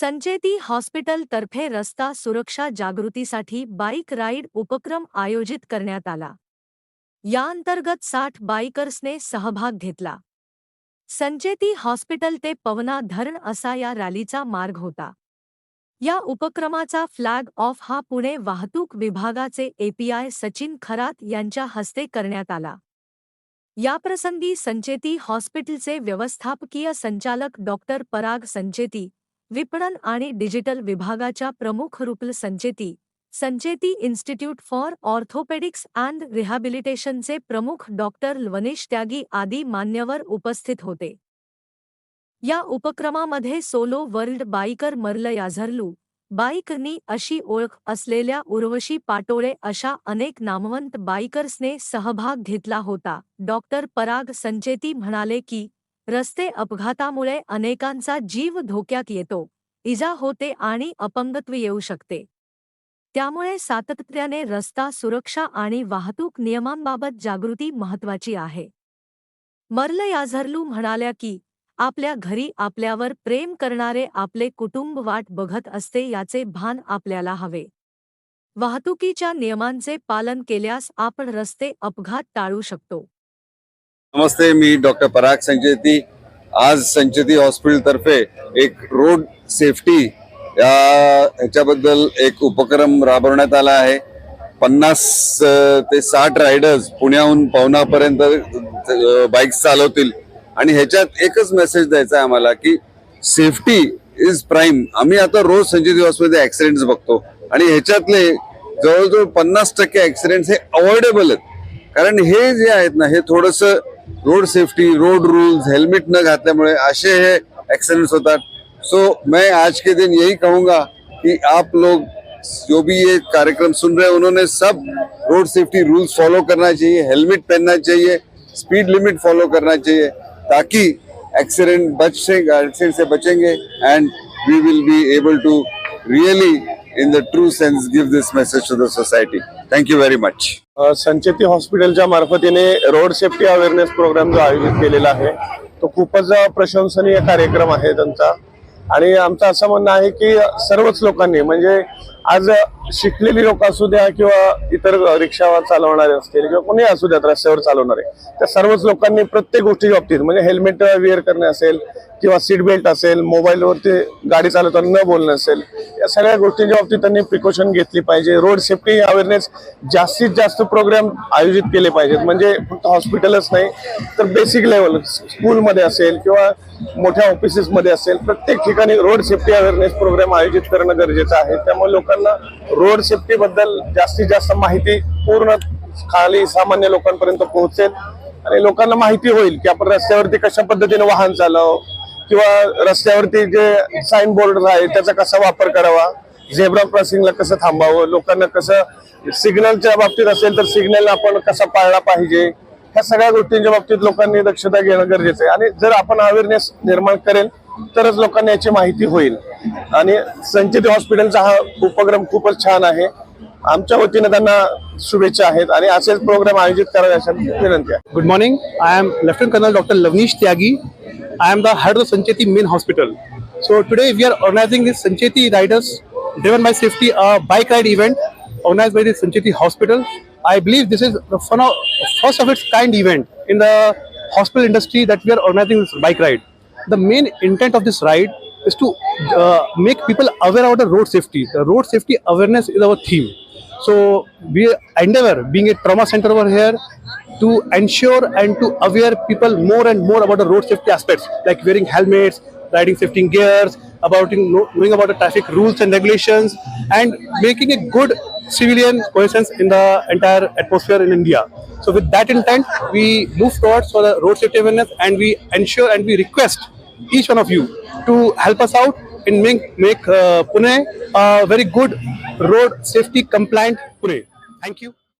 Sancheti hospital तर्फे रस्ता सुरक्षा जागृतीसाठी बाईक राईड उपक्रम आयोजित करण्यात आला. याअंतर्गत साठ बाईकर्सने सहभाग घेतला. संचेती हॉस्पिटल ते पवना धरण असा या रॅलीचा मार्ग होता. या उपक्रमाचा फ्लॅग ऑफ हा पुणे वाहतूक विभागाचे एपीआय सचिन खरात यांच्या हस्ते करण्यात आला. याप्रसंगी संचेती हॉस्पिटलचे व्यवस्थापकीय संचालक डॉक्टर पराग संचेती विपणन आणि डिजिटल विभागाच्या प्रमुख Rupal Sancheti Sancheti institute for orthopaedics and रिहॅबिलिटेशनचे प्रमुख डॉक्टर लवनेश त्यागी आदी मान्यवर उपस्थित होते. या उपक्रमामध्ये सोलो वर्ल्ड बाईकर मर्ल याझरलू बाईकनी अशी ओळख असलेल्या उर्वशी पाटोळे अशा अनेक नामवंत बाईकर्सने सहभाग घेतला होता. डॉक्टर पराग संचेती म्हणाले की रस्ते अपघातामुळे अनेकांचा जीव धोक्यात येतो. इजा होते आणि अपंगत्व येऊ शकते. त्यामुळे सातत्याने रस्ता सुरक्षा आणि वाहतूक नियमांबाबत जागृती महत्वाची आहे. मर्ल याझरलू म्हणाल्या की आपल्या घरी आपल्यावर प्रेम करणारे आपले कुटुंब वाट बघत असते याचे भान आपल्याला हवे. वाहतुकीच्या नियमांचे पालन केल्यास आपण रस्ते अपघात टाळू शकतो. नमस्ते मी डॉक्टर पराग संचेती. आज संचेती हॉस्पिटलतर्फे एक रोड सेफ्टी या ह्याच्याबद्दल एक उपक्रम राबवण्यात आला आहे. पन्नास ते साठ रायडर्स पुण्याहून पवनापर्यंत बाईक्स चालवतील. आणि ह्याच्यात एकच मेसेज द्यायचा आहे आम्हाला की सेफ्टी इज प्राईम. आम्ही आता रोज संचेती हॉस्पिटलमध्ये ॲक्सिडेंट्स बघतो. आणि ह्याच्यातले जवळजवळ पन्नास टक्के ॲक्सिडेंट्स हे अवॉइडेबल आहेत. कारण हे जे आहेत ना हे थोडंसं road safety road rules helmet न घातल्यामुळे असे हे एक्सीडेंट्स होतात. सो मैं आज के दिन यही कहूँगा कि आप लोग जो भी ये कार्यक्रम सुन रहे हैं उन्होंने सब रोड सेफ्टी रूल्स फॉलो करना चाहिए हेलमेट पहनना चाहिए स्पीड लिमिट फॉलो करना चाहिए ताकि एक्सीडेंट बच एक्सीडेंट से बचेंगे and we will be able to really the true sense give this message to the society. Thank you very much. अ, संचेती हॉस्पिटलच्या मार्फतीने रोड सेफ्टी अवेअरनेस प्रोग्राम जो आयोजित केलेला आहे तो खूपच प्रशंसनीय कार्यक्रम आहे त्यांचा. आणि आमचं असं म्हणणं आहे की सर्वच लोकांनी म्हणजे आज शिकलेली लोक असू द्या किंवा इतर रिक्षा चालवणारे असतील किंवा कोणी असू द्यात रस्त्यावर चालवणारे त्या सर्वच लोकांनी प्रत्येक गोष्टीच्या बाबतीत म्हणजे हेल्मेट वेअर करणे असेल किंवा सीट बेल्ट असेल मोबाईलवरती गाडी चालवताना न बोलणं असेल या सगळ्या गोष्टींच्या बाबतीत त्यांनी प्रिकॉशन घेतली पाहिजे. रोड सेफ्टी अवेअरनेस जास्तीत जास्त प्रोग्राम आयोजित केले पाहिजेत. म्हणजे फक्त हॉस्पिटलच नाही तर बेसिक लेवल स्कूलमध्ये असेल किंवा मोठ्या ऑफिसेसमध्ये असेल प्रत्येक ठिकाणी रोड सेफ्टी अवेअरनेस प्रोग्राम आयोजित करणं गरजेचं आहे. त्यामुळे लोकांना रोड सेफ्टी बद्दल जास्तीत जास्त माहिती पूर्ण खाली सामान्य लोकांपर्यंत पोहोचेल. आणि लोकांना माहिती होईल की आपण रस्त्यावरती कशा पद्धतीने वाहन चालव किंवा रस्त्यावरती जे साईन बोर्ड आहे त्याचा कसा वापर करावा झेब्रा क्रॉसिंगला कसं थांबावं लोकांना कसं सिग्नलच्या बाबतीत असेल तर सिग्नल आपण कसा पाळला पाहिजे ह्या सगळ्या गोष्टींच्या बाबतीत लोकांनी दक्षता घेणं गरजेचं आहे. आणि जर आपण अवेअरनेस निर्माण करेल तरच लोकांना याची माहिती होईल. आणि संचेती हॉस्पिटलचा हा उपक्रम खूपच छान आहे. आमच्या वतीने त्यांना शुभेच्छा आहेत आणि असेच प्रोग्राम आयोजित करावे अशा विनंती आहे. Good morning I am lieutenant colonel doctor Lavneesh Tyagi I am the head of Sancheti main hospital so today we are organising this Sancheti riders driven by safety uh bike ride event organised by this Sancheti hospital I believe this is one of first of its kind event in the hospital industry that we are organising this bike ride The main intent of this ride is to uh, make people aware about the road safety. The road safety awareness is our theme. So we endeavor, being a trauma center over here, to ensure and to aware people more and more about the road safety aspects, like wearing helmets, riding safety gears, about knowing about the traffic rules and regulations, and making a good civilian coherence in the entire atmosphere in India. So with that intent, we move towards for the road safety awareness, and we ensure and we request each one of you to help us out in make make uh, Pune a very good road safety compliant Pune. Thank you.